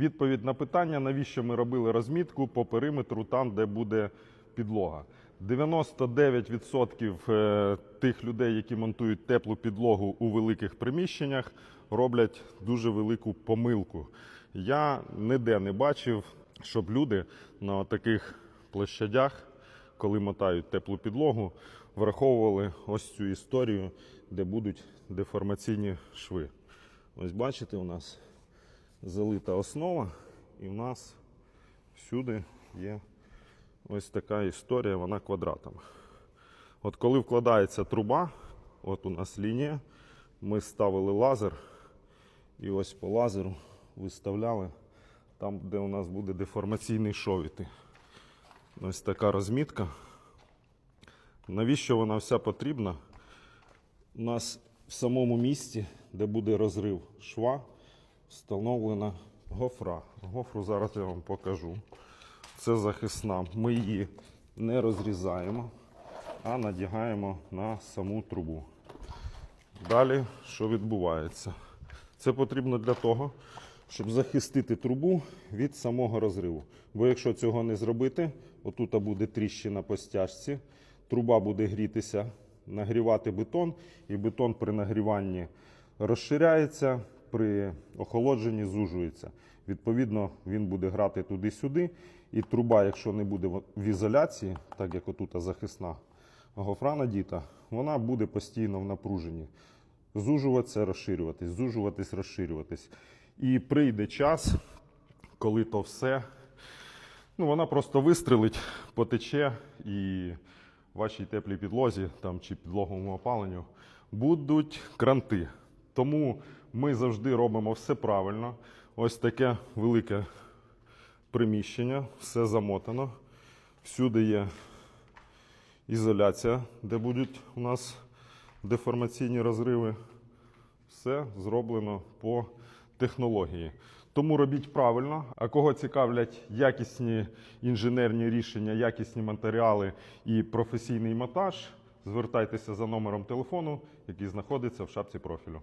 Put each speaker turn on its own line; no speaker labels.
Відповідь на питання, навіщо ми робили розмітку по периметру там, де буде підлога. 99% е, тих людей, які монтують теплу підлогу у великих приміщеннях, роблять дуже велику помилку. Я ніде не бачив, щоб люди на таких площадях, коли мотають теплу підлогу, враховували ось цю історію, де будуть деформаційні шви. Ось бачите, у нас залита основа, і в нас всюди є ось така історія, вона квадратами. От коли вкладається труба, от у нас лінія, ми ставили лазер, і ось по лазеру виставляли там, де у нас буде деформаційний шов іти. Ось така розмітка. Навіщо вона вся потрібна? У нас в самому місці, де буде розрив шва, встановлена гофра. Гофру зараз я вам покажу. Це захисна. Ми її не розрізаємо, а надягаємо на саму трубу. Далі, що відбувається? Це потрібно для того, щоб захистити трубу від самого розриву. Бо якщо цього не зробити, отут буде тріщина по стяжці, труба буде грітися, нагрівати бетон, і бетон при нагріванні розширяється, при охолодженні зужується. Відповідно, він буде грати туди-сюди, і труба, якщо не буде в- ізоляції, так як отут захисна гофра надіта, вона буде постійно в напруженні. Зужуватися, розширюватись, зужуватись, розширюватись. І прийде час, коли то все, ну вона просто вистрелить, потече, і в вашій теплій підлозі там, чи підлоговому опаленню будуть кранти. Тому ми завжди робимо все правильно. Ось таке велике приміщення, все замотано. Всюди є ізоляція, де будуть у нас деформаційні розриви. Все зроблено по технології. Тому робіть правильно. А кого цікавлять якісні інженерні рішення, якісні матеріали і професійний монтаж, звертайтеся за номером телефону, який знаходиться в шапці профілю.